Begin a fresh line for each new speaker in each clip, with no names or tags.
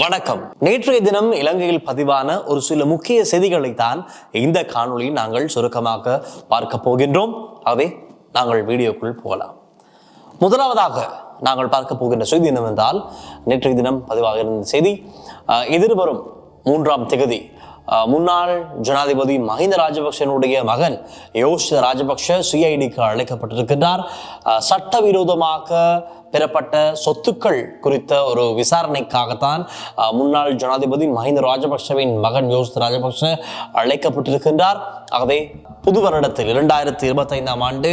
வணக்கம். நேற்றைய தினம் இலங்கையில் பதிவான ஒரு சில முக்கிய செய்திகளை தான் இந்த காணொளியில் நாங்கள் சுருக்கமாக பார்க்க போகின்றோம். ஆகவே நாங்கள் வீடியோக்குள் போகலாம். முதலாவதாக நாங்கள் பார்க்க போகின்ற செய்தி என்னவென்றால் நேற்றைய தினம் பதிவாக இருந்த செய்தி எதிர்வரும் மூன்றாம் திகதி முன்னாள் ஜனாதிபதி மஹிந்த ராஜபக்சனுடைய மகன் யோஷித ராஜபக்ஷ சிஐடிக்கு அழைக்கப்பட்டிருக்கின்றார். சட்டவிரோதமாக பெறப்பட்ட சொத்துக்கள் குறித்த ஒரு விசாரணைக்காகத்தான் முன்னாள் ஜனாதிபதி மஹிந்த ராஜபக்ஷவின் மகன் யோசித் ராஜபக்ஷ அழைக்கப்பட்டிருக்கின்றார். ஆகவே புது வருடத்தில் இரண்டாயிரத்தி இருபத்தைந்தாம் ஆண்டு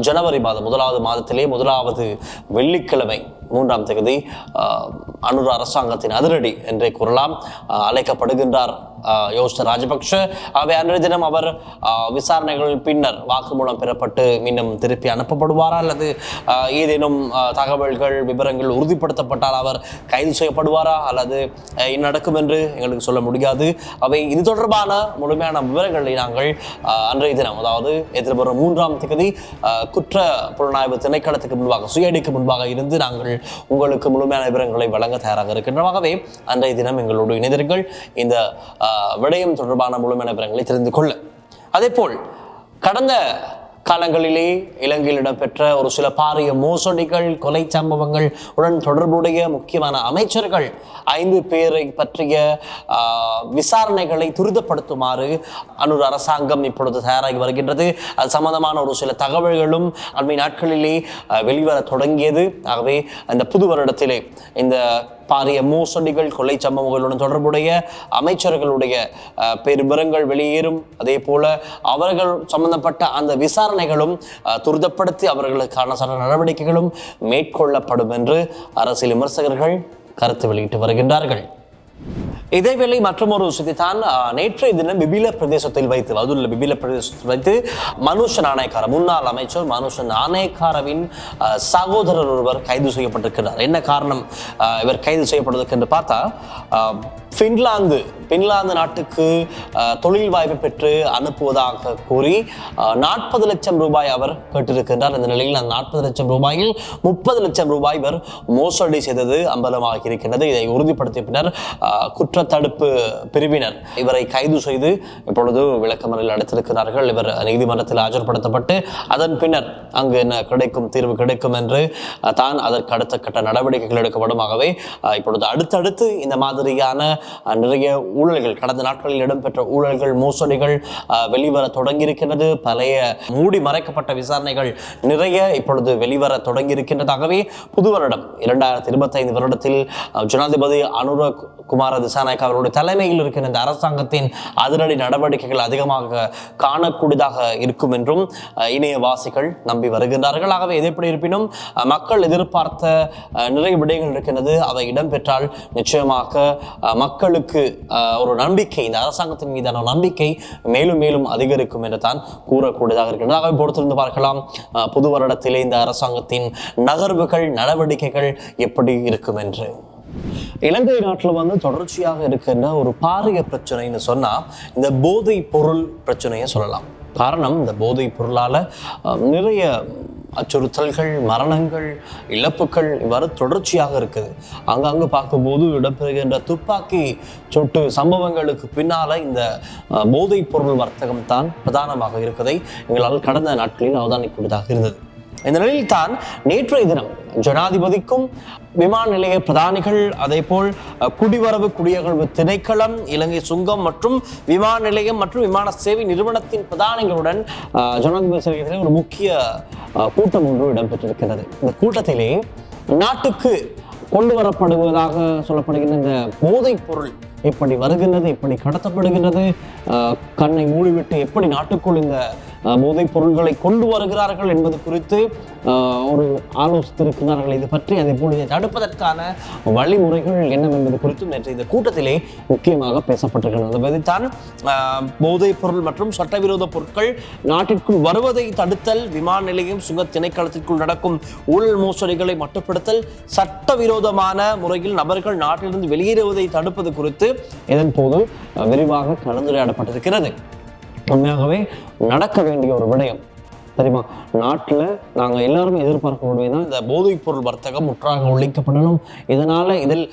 ஜனவரி மாதம் முதலாவது மாதத்திலே முதலாவது வெள்ளிக்கிழமை மூன்றாம் தேதி அஹ், அனுர அரசாங்கத்தின் அதிரடி என்றே கூறலாம். அழைக்கப்படுகின்றார் யோசித்த ராஜபக்ஷ. அவை அன்றைய தினம் அவர் விசாரணைகள் விசாரணைகளின் பின்னர் வாக்குமூலம் பெறப்பட்டு மீண்டும் திருப்பி அனுப்பப்படுவாரா அல்லது ஏதேனும் தகவல்கள் விவரங்கள் உறுதிப்படுத்தப்பட்டால் அவர் கைது செய்யப்படுவாரா அல்லது நடக்கும் என்று எங்களுக்கு சொல்ல முடியாது. அவை இது தொடர்பான முழுமையான விவரங்களை நாங்கள் நாங்கள் அன்றைய தினம் அதாவது எதிர்வரும் மூன்றாம் தேதி குற்ற புலனாய்வு திணைக்களத்துக்கு முன்பாக சுயடிக்கு முன்பாக இருந்து நாங்கள் உங்களுக்கு முழுமையான விவரங்களை வழங்க தயாராக இருக்கின்றவாகவே அன்றைய தினம் எங்களோடு இணைந்தீர்கள் இந்த விடயம் தொடர்பான முழுமையான விவரங்களை தெரிந்து கொள்ள. அதேபோல் கடந்த காலங்களிலே இலங்கையில் இடம்பெற்ற ஒரு சில பாரிய மோசடிகள் கொலை சம்பவங்கள் உடன் தொடர்புடைய முக்கியமான அமைச்சர்கள் ஐந்து பேரை பற்றிய விசாரணைகளை துரிதப்படுத்துமாறு அன்னூர் அரசாங்கம் இப்பொழுது தயாராகி வருகின்றது. அது சம்பந்தமான ஒரு சில தகவல்களும் அண்மை நாட்களிலே வெளிவர தொடங்கியது. ஆகவே அந்த புது வருடத்திலே இந்த பாரிய மோசடிகள் கொலை சம்பவங்களுடன் தொடர்புடைய அமைச்சர்களுடைய அஹ், வெளியேறும். அதே போல அவர்கள் சம்பந்தப்பட்ட அந்த விசாரணைகளும் துரிதப்படுத்தி அவர்களுக்கான சட்ட நடவடிக்கைகளும் மேற்கொள்ளப்படும் என்று அரசியல் விமர்சகர்கள் கருத்து வெளியிட்டு வருகின்றார்கள். இதேவேளை மற்றொரு செய்திதான் தான் நேற்றைய தினம் பிபில பிரதேசத்தில் வைத்து வதுள்ள பிபில பிரதேசத்தில் வைத்து மனுஷ நாணயக்கார முன்னாள் அமைச்சர் மனுஷ நாணயக்காரவின் சகோதரர் ஒருவர் கைது செய்யப்பட்டிருக்கிறார். என்ன காரணம் இவர் கைது செய்யப்படுவதற்கு என்று பார்த்தா ஃபின்லாந்து பின்லாந்து பின்லாந்து நாட்டுக்கு தொழில் வாய்ப்பு பெற்று அனுப்புவதாக கூறி நாற்பது லட்சம் ரூபாய் அவர் கேட்டிருக்கின்றார். இந்த நிலையில் அந்த நாற்பது லட்சம் ரூபாயில் முப்பது லட்சம் ரூபாய் இவர் மோசடி செய்தது அம்பலமாக இருக்கின்றது. இதை உறுதிப்படுத்திய பின்னர் குற்றத்தடுப்பு பிரிவினர் இவரை கைது செய்து இப்பொழுது விளக்கமறையில் அடைத்திருக்கிறார்கள் இவர் நீதிமன்றத்தில் ஆஜர்படுத்தப்பட்டு அதன் பின்னர் அங்கு என்ன கிடைக்கும் தீர்வு கிடைக்கும் என்று தான் அதற்கு அடுத்த கட்ட நடவடிக்கைகள் எடுக்கப்படும் ஆகவே இப்பொழுது அடுத்தடுத்து இந்த மாதிரியான நிறைய ஊழல்கள் கடந்த நாட்களில் இடம்பெற்ற ஊழல்கள் மோசடிகள் வெளிவர தொடங்கியிருக்கின்றது பழைய மூடி மறைக்கப்பட்ட விசாரணைகள் நிறைய இப்பொழுது வெளிவர தொடங்கியிருக்கின்றதாகவே புது வருடம் இரண்டாயிரத்தி இருபத்தைந்து வருடத்தில் ஜனாதிபதி அனுர குமார திசாநாயக் அவருடைய தலைமையில் இருக்கின்ற இந்த அரசாங்கத்தின் அதிரடி நடவடிக்கைகள் அதிகமாக காணக்கூடியதாக இருக்கும் என்றும் இணையவாசிகள் நம்பி வருகின்றார்கள். ஆகவே எது எப்படி இருப்பினும் மக்கள் எதிர்பார்த்த நிறைய விடயங்கள் இருக்கின்றது. அவை இடம்பெற்றால் நிச்சயமாக மக்களுக்கு ஒரு நம்பிக்கை இந்த அரசாங்கத்தின் மீதான நம்பிக்கை மேலும் மேலும் அதிகரிக்கும் என்று தான் கூறக்கூடியதாக இருக்கின்றது. ஆகவே பொறுத்திருந்து பார்க்கலாம் புது வருடத்திலே இந்த அரசாங்கத்தின் நகர்வுகள் நடவடிக்கைகள் எப்படி இருக்கும் என்று. இலங்கை நாட்டில் வந்து தொடர்ச்சியாக இருக்கின்ற ஒரு பாரிய பிரச்சனைன்னு சொன்னால் இந்த போதை பொருள் பிரச்சனையை சொல்லலாம். காரணம் இந்த போதை பொருளால் நிறைய அச்சுறுத்தல்கள் மரணங்கள் இழப்புகள் இவ்வாறு தொடர்ச்சியாக இருக்குது. அங்கங்கே பார்க்கும்போது இடம்பெறுகின்ற துப்பாக்கி சொட்டு சம்பவங்களுக்கு பின்னால இந்த போதைப் பொருள் வர்த்தகம் தான் பிரதானமாக இருக்கதை எங்களால் கடந்த நாட்களில் அவதானிக்கூடியதாக இருந்தது. இந்த நிலையில் தான் நேற்றைய தினம் ஜனாதிபதிக்கும் விமான நிலைய பிரதானிகள் அதே போல் குடிவரவு குடியகழ்வு திணைக்களம் இலங்கை சுங்கம் மற்றும் விமான நிலையம் மற்றும் விமான சேவை நிறுவனத்தின் பிரதானிகளுடன் ஜனாதிபதி செயலகத்திலே ஒரு முக்கிய கூட்டம் ஒன்று இடம்பெற்றிருக்கிறது. இந்த கூட்டத்திலே நாட்டுக்கு கொண்டு வரப்படுவதாக சொல்லப்படுகின்ற இந்த போதைப் பொருள் எப்படி வருகின்றது எப்படி கடத்தப்படுகின்றது கண்ணை மூடிவிட்டு எப்படி நாட்டுக்குள் இந்த போதைப் பொருள்களை கொண்டு வருகிறார்கள் என்பது குறித்து ஒரு ஆலோசித்திருக்கிறார்கள் இது பற்றி அதே போல் இதை தடுப்பதற்கான வழிமுறைகள் என்னவென்பது குறித்தும் நேற்று இந்த கூட்டத்திலே முக்கியமாக பேசப்பட்டிருக்கிறது. அதைத்தான் போதைப் பொருள் மற்றும் சட்டவிரோத பொருட்கள் நாட்டிற்குள் வருவதை தடுத்தல் விமான நிலையம் சுங்க திணைக்களத்திற்குள் நடக்கும் ஊழல் மோசடிகளை மட்டுப்படுத்தல் சட்டவிரோதமான முறையில் நபர்கள் நாட்டிலிருந்து வெளியேறுவதை தடுப்பது குறித்து இதன் போது விரிவாக கலந்துரையாடப்பட்டிருக்கிறது. உண்மையாகவே நடக்க வேண்டிய ஒரு விடயம். சரிம்மா நாட்டில் நாங்கள் எல்லாருமே எதிர்பார்க்கக்கூடிய தான்
இந்த போதைப் பொருள் வர்த்தகம் முற்றாக ஒழிக்கப்படணும்.
இதனால்
இதில்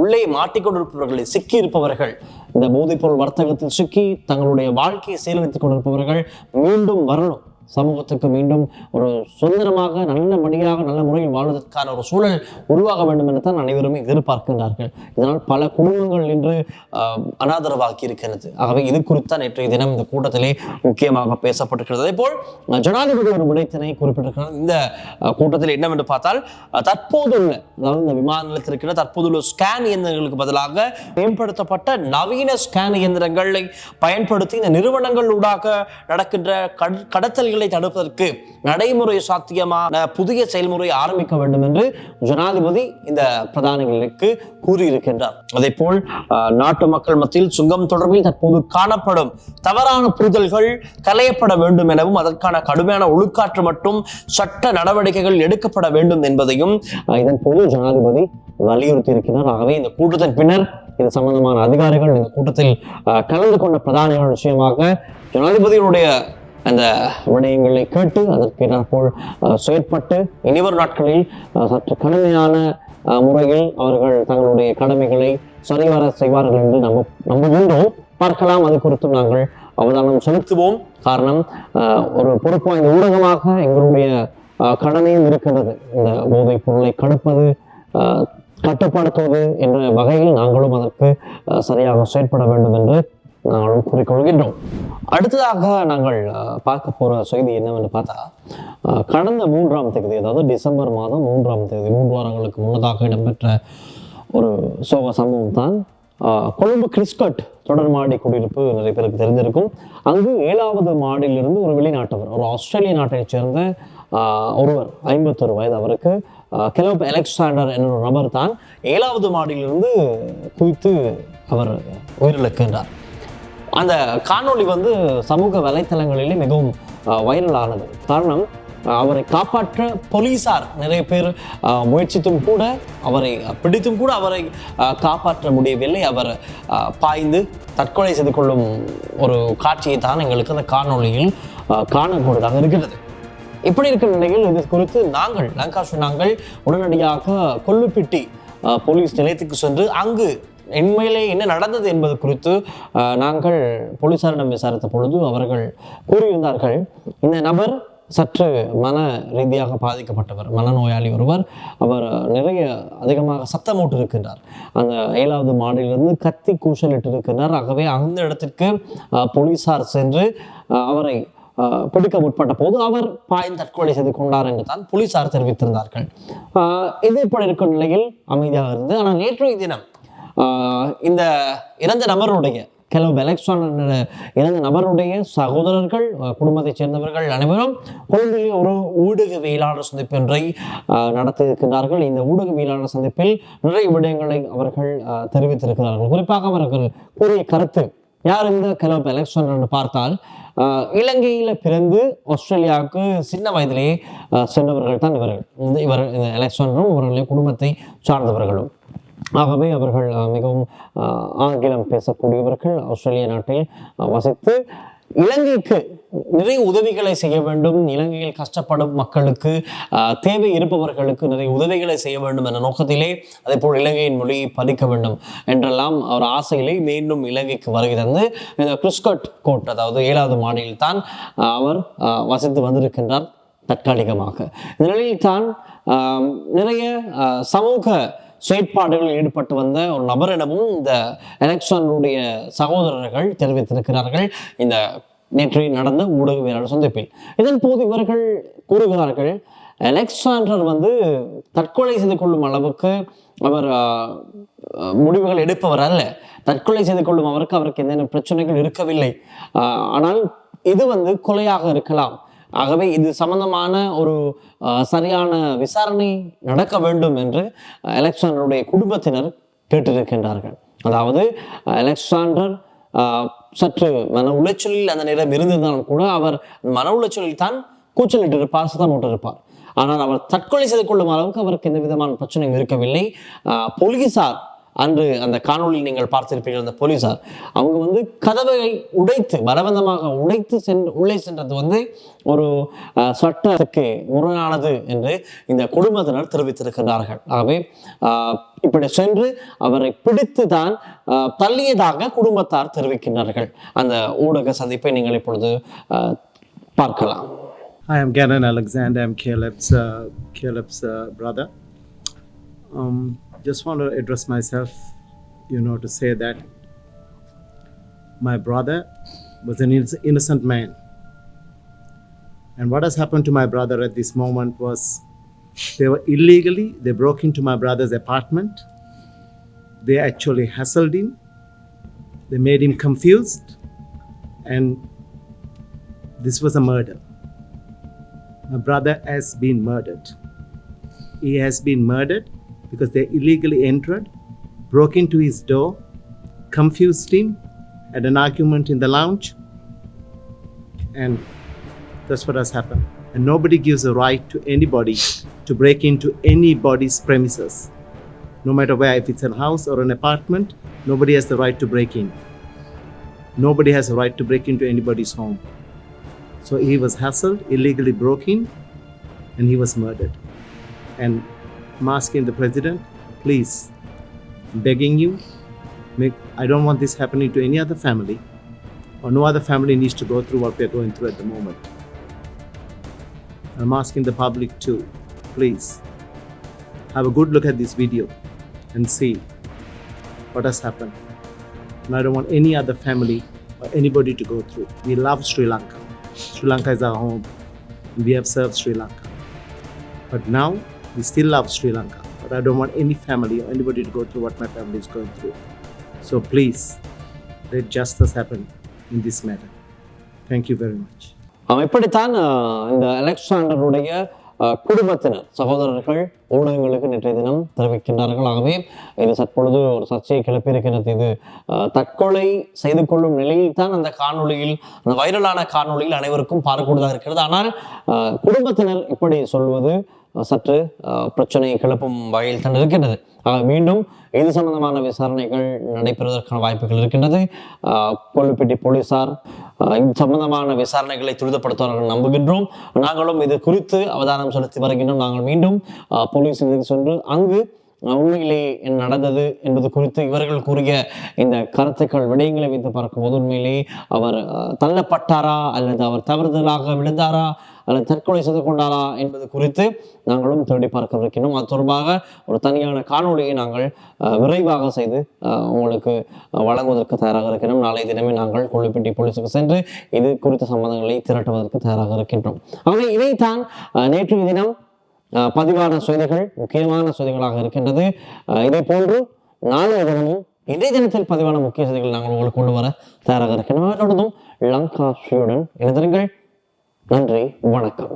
உள்ளே மாட்டிக்கொண்டிருப்பவர்களை சிக்கி இருப்பவர்கள்
இந்த போதைப்பொருள் வர்த்தகத்தில் சிக்கி தங்களுடைய வாழ்க்கையை சீரழித்துக் கொண்டிருப்பவர்கள் மீண்டும் வரணும். சமூகத்துக்கு மீண்டும் ஒரு சுதந்திரமாக நல்ல மனிதராக நல்ல முறையில் வாழ்வதற்கான
ஒரு சூழல்
உருவாக வேண்டும் என்று தான் அனைவருமே எதிர்பார்க்கின்றார்கள். இதனால் பல குடும்பங்கள் இன்று
அனாதரவாக்கி இருக்கிறது
ஆகவே இது குறித்து நேற்றைய தினம் இந்த கூட்டத்திலே முக்கியமாக பேசப்பட்டிருக்கிறது. அதே போல் ஜனாதிபதி ஒரு விடைத்தினை குறிப்பிட்டிருக்கிறார்.
இந்த கூட்டத்தில் என்னவென்று பார்த்தால் தற்போதுள்ள அதாவது இந்த விமான நிலையத்தில் இருக்கிற தற்போதுள்ள ஸ்கேன் இயந்திரங்களுக்கு பதிலாக மேம்படுத்தப்பட்ட நவீன ஸ்கேன் இயந்திரங்களை பயன்படுத்தி இந்த நிறுவனங்கள் ஊடாக நடக்கின்ற கட- கடத்தல்களை தடுப்பதற்கு நடைமுறை சாத்தியமான புதிய செயல்முறை ஆரம்பிக்க வேண்டும் என்று
ஜனாதிபதி
இந்த பிரதானிகளுக்கு கூறியிருக்கின்றார். அதே போல்
நாட்டு மக்கள் மத்தியில் சுங்கம் தொடர்பில்
தற்போது காணப்படும் தவறான புரிதல்கள் களையப்பட வேண்டும் எனவும் அதற்கான கடுமையான ஒழுக்காற்று மற்றும் சட்ட நடவடிக்கைகள் எடுக்கப்பட வேண்டும் என்பதையும்
இதன் போது ஜனாதிபதி வலியுறுத்தி இருக்கிறார் ஆகவே இந்த கூட்டத்தின் பின்னர் இது சம்பந்தமான அதிகாரிகள் இந்த கூட்டத்தில் கலந்து கொண்ட பிரதானிகள் விஷயமாக ஜனாதிபதியினுடைய அந்த விடயங்களை கேட்டு அதற்கு போல் செயற்பட்டு இனிவர் நாட்களில் சற்று கடுமையான முறையில் அவர்கள் தங்களுடைய கடமைகளை சரிவர செய்வார்கள் என்று நம்ப நம்புகின்றோம். பார்க்கலாம் அது குறித்தும் நாங்கள் அவதானம் செலுத்துவோம். காரணம் ஒரு பொறுப்பு வாய்ந்த ஊடகமாக எங்களுடைய கடமையும் இருக்கிறது. இந்த போதைப் பொருளை கடுப்பது கட்டுப்படுத்துவது என்ற வகையில் நாங்களும் அதற்கு சரியாக செயற்பட வேண்டும் என்று நாங்களும் கூறிக்கொள்கின்றோம். அடுத்ததாக நாங்கள் பார்க்க போகிற செய்தி என்னவென்று பார்த்தா கடந்த மூன்றாம் தேதி அதாவது டிசம்பர் மாதம் மூன்றாம் தேதி மூன்று வாரங்களுக்கு முன்னதாக இடம்பெற்ற ஒரு சோக சம்பவம் தான் கொழும்பு கிறிஸ்கட் தொடர் மாடி குடியிருப்பு நிறைய பேருக்கு தெரிஞ்சிருக்கும். அங்கு ஏழாவது மாடியிலிருந்து ஒரு வெளிநாட்டவர் ஒரு ஆஸ்திரேலிய நாட்டைச் சேர்ந்த ஒருவர் ஐம்பத்தொரு வயது அவருக்கு கெலோப் அலெக்சாண்டர் என்ற ஒரு நபர் தான் ஏழாவது மாடியிலிருந்து குவித்து அவர் உயிரிழக்கின்றார். அந்த காணொளி வந்து சமூக வலைத்தளங்களிலே மிகவும் ஆஹ், வைரலானது. காரணம் அவரை காப்பாற்ற
போலீசார் நிறைய பேர்
முயற்சித்தும் கூட
அவரை பிடித்தும் கூட அவரை காப்பாற்ற முடியவில்லை. அவர் பாய்ந்து தற்கொலை செய்து கொள்ளும் ஒரு காட்சியை தான் எங்களுக்கு அந்த காணொளியில்
காணக்கூடியதாக இருக்கிறது.
இப்படி இருக்கிற நிலையில் இது குறித்து நாங்கள் லங்காசு நாங்கள் உடனடியாக கொல்லுப்பிட்டி போலீஸ் நிலையத்துக்கு சென்று அங்கு உண்மையிலே என்ன நடந்தது என்பது குறித்து
நாங்கள் போலீசாரிடம் விசாரித்த பொழுது அவர்கள் கூறியிருந்தார்கள் இந்த நபர் சற்று மன ரீதியாக பாதிக்கப்பட்டவர் மனநோயாளி ஒருவர். அவர் நிறைய அதிகமாக சத்தமோட்டு இருக்கின்றார் அந்த ஏழாவது மாடியிலிருந்து கத்தி கூச்சலிட்டு இருக்கின்றார் ஆகவே அந்த இடத்திற்கு போலீசார் சென்று அவரை பிடிக்க முற்பட்ட போது அவர் பாய்ந்து தற்கொலை செய்து கொண்டார் என்று தான் போலீசார் தெரிவித்திருந்தார்கள். இது இப்படி இருக்கும் நிலையில் அமைதியாக இருந்தது ஆனால் நேற்றைய தினம் இந்த இறந்த நபருடைய கெலோ அலெக்சாண்டர் இறந்த நபருடைய சகோதரர்கள் குடும்பத்தைச் சேர்ந்தவர்கள் அனைவரும் கொழும்பிலே ஒரு ஊடகவியலாளர் சந்திப்பு ஒன்றை ஆஹ், நடத்தியிருக்கிறார்கள் இந்த ஊடகவியலாளர் சந்திப்பில் நிறைய விடயங்களை அவர்கள் தெரிவித்திருக்கிறார்கள். குறிப்பாக அவர்கள் கூறிய கருத்து யார் இந்த கெலவ் அலெக்சாண்டர் என்று பார்த்தால் இலங்கையில் பிறந்து ஆஸ்திரேலியாவுக்கு சின்ன வயதிலேயே சென்றவர்கள் தான் இவர்கள். இந்த இவர் இந்த அலெக்சாண்டரும் இவர்களுடைய குடும்பத்தை சார்ந்தவர்களும். ஆகவே அவர்கள் மிகவும் ஆங்கிலம் பேசக்கூடியவர்கள் ஆஸ்திரேலிய நாட்டில் வசித்து இலங்கைக்கு நிறைய உதவிகளை செய்ய வேண்டும். இலங்கையில் கஷ்டப்படும் மக்களுக்கு தேவை இருப்பவர்களுக்கு நிறைய உதவிகளை செய்ய வேண்டும் என்ற நோக்கத்திலே அதே போல் இலங்கையின் மொழியை பதிக்க வேண்டும் என்றெல்லாம் அவர் ஆசையிலே மீண்டும் இலங்கைக்கு வருகை தந்து இந்த கிறிஸ்கட் கோட் அதாவது ஏழாவது மாடியில் தான் அவர் அஹ், வசித்து வந்திருக்கின்றார் தற்காலிகமாக. இந்த நிலையில் தான் நிறைய சமூக செயற்பாடுகளில் ஈடுபட்டு வந்த ஒரு நபரிடமும் இந்த எலெக்ஷனுடைய சகோதரர்கள் தெரிவித்திருக்கிறார்கள். இந்த நேற்று நடந்த ஊடகவியலாளர் சந்திப்பில். இதன் போது இவர்கள் கூறுகிறார்கள் அலெக்சாண்டர் வந்து தற்கொலை செய்து கொள்ளும் அளவுக்கு அவர் முடிவுகள் எடுப்பவர் அல்ல. தற்கொலை செய்து கொள்ளும் அவருக்கு அவருக்கு என்னென்ன பிரச்சனைகள் இருக்கவில்லை. ஆனால் இது வந்து கொலையாக இருக்கலாம். ஆகவே இது சம்பந்தமான ஒரு சரியான விசாரணை நடக்க வேண்டும் என்று அலெக்சாண்டருடைய குடும்பத்தினர் கேட்டிருக்கின்றார்கள். அதாவது அலெக்சாண்டர் சற்று மன உளைச்சலில் அந்த நேரம் இருந்திருந்தாலும் கூட அவர் மன உளைச்சலில் தான் கூச்சலிட்டு இருப்பார் சத்தமிட்டு இருப்பார் ஆனால் அவர் தற்கொலை செய்து கொள்ளும் அளவுக்கு அவருக்கு எந்த விதமான பிரச்சனையும் இருக்கவில்லை. போலீசார் அன்று அந்த காணொலியில் நீங்கள் பார்த்திருப்பீர்கள் அந்த போலீசார் அவங்க வந்து கதவை உடைத்து பலவந்தமாக உடைத்து சென்று உள்ளே சென்றது வந்து ஒரு சட்டத்துக்கு முரணானது என்று இந்த குடும்பத்தினர் தெரிவித்திருக்கிறார்கள் ஆகவே இப்படி சென்று அவரை பிடித்து தான் தள்ளியதாக குடும்பத்தார் தெரிவிக்கின்றார்கள் அந்த ஊடக சந்திப்பை நீங்கள் இப்பொழுது பார்க்கலாம்
Hi, I'm Gannon Alexander. I'm Caleb's uh, Caleb's uh, brother. Um, just want to address myself, you know, to say that my brother was an innocent man, and what has happened to my brother at this moment was they were illegally they broke into my brother's apartment. They actually hassled him. They made him confused, and this was a murder my brother has been murdered. He has been murdered because they illegally entered, broke into his door, confused him, had an argument in the lounge, and that's what has happened. And nobody gives a right to anybody to break into anybody's premises. No matter where, if it's a house or an apartment, nobody has the right to break in. Nobody has a right to break into anybody's home. So he was hassled, illegally broke in, and he was murdered. And I'm asking the president, please, I'm begging you, make I don't want this happening to any other family, or no other family needs to go through what we're going through at the moment. I'm asking the public to, please, have a good look at this video and see what has happened. And I don't want any other family or anybody to go through. We love Sri Lanka. Sri Lanka is our home. We have served Sri Lanka. But now we still love Sri Lanka. But I don't want any family or anybody to go through what my family is going through. So please, let justice happen in this matter. Thank you very much.
அவன் இப்படித்தான் இந்த அலெக்சாண்டருடைய குடும்பத்தினர் சகோதரர்கள் ஊடகங்களுக்கு நேற்றைய தினம் தெரிவிக்கின்றார்கள் ஆகவே இது தற்பொழுது ஒரு சர்ச்சையை கிளப்பியிருக்கிறது இது தற்கொலை செய்து கொள்ளும் நிலையில் தான் அந்த காணொளியில் அந்த வைரலான காணொளியில் அனைவருக்கும் பார்க்கக்கூடியதாக இருக்கிறது ஆனால் குடும்பத்தினர் இப்படி சொல்வது சற்று பிரச்சனையை கிளப்பும் வகையில் தான் இருக்கின்றது. மீண்டும் இது சம்பந்தமான விசாரணைகள் நடைபெறுவதற்கான வாய்ப்புகள் இருக்கின்றது. கொள்ளுப்பட்டி போலீசார் இது சம்பந்தமான விசாரணைகளை துரிதப்படுத்துவார்கள் நம்புகின்றோம். நாங்களும் இது குறித்து அவதானம் செலுத்தி வருகின்றோம். நாங்கள் மீண்டும் போலீஸ் சென்று அங்கு உண்மையிலே என்ன நடந்தது என்பது குறித்து இவர்கள் கூறிய இந்த கருத்துக்கள் விடயங்களை வைத்து பார்க்கும்போது உண்மையிலே அவர் தள்ளப்பட்டாரா அல்லது அவர் தவறுதலாக விழுந்தாரா அல்லது தற்கொலை செய்து கொண்டாரா என்பது குறித்து நாங்களும் தேடி பார்க்க இருக்கின்றோம் அது தொடர்பாக ஒரு தனியான காணொளியை நாங்கள் விரைவாக செய்து உங்களுக்கு வழங்குவதற்கு தயாராக இருக்கிறோம் நாளை தினமே நாங்கள் கொள்ளுப்பட்டி போலீஸுக்கு சென்று இது குறித்த சம்பந்தங்களை திரட்டுவதற்கு தயாராக இருக்கின்றோம். ஆகவே இதைத்தான் அஹ், நேற்றைய தினம் பதிவான செய்திகள் முக்கியமான செய்திகளாக இருக்கின்றது. அஹ், இதே போன்று நாளைய தினமும் இன்றைய தினத்தில் பதிவான முக்கிய செய்திகள் நாங்கள் உங்களுக்கு கொண்டு வர தயாராக இருக்கின்றோம். தொடர்ந்தும் லங்கா ஸ்ரீயுடன் இணைந்திருங்கள். நன்றி வணக்கம்.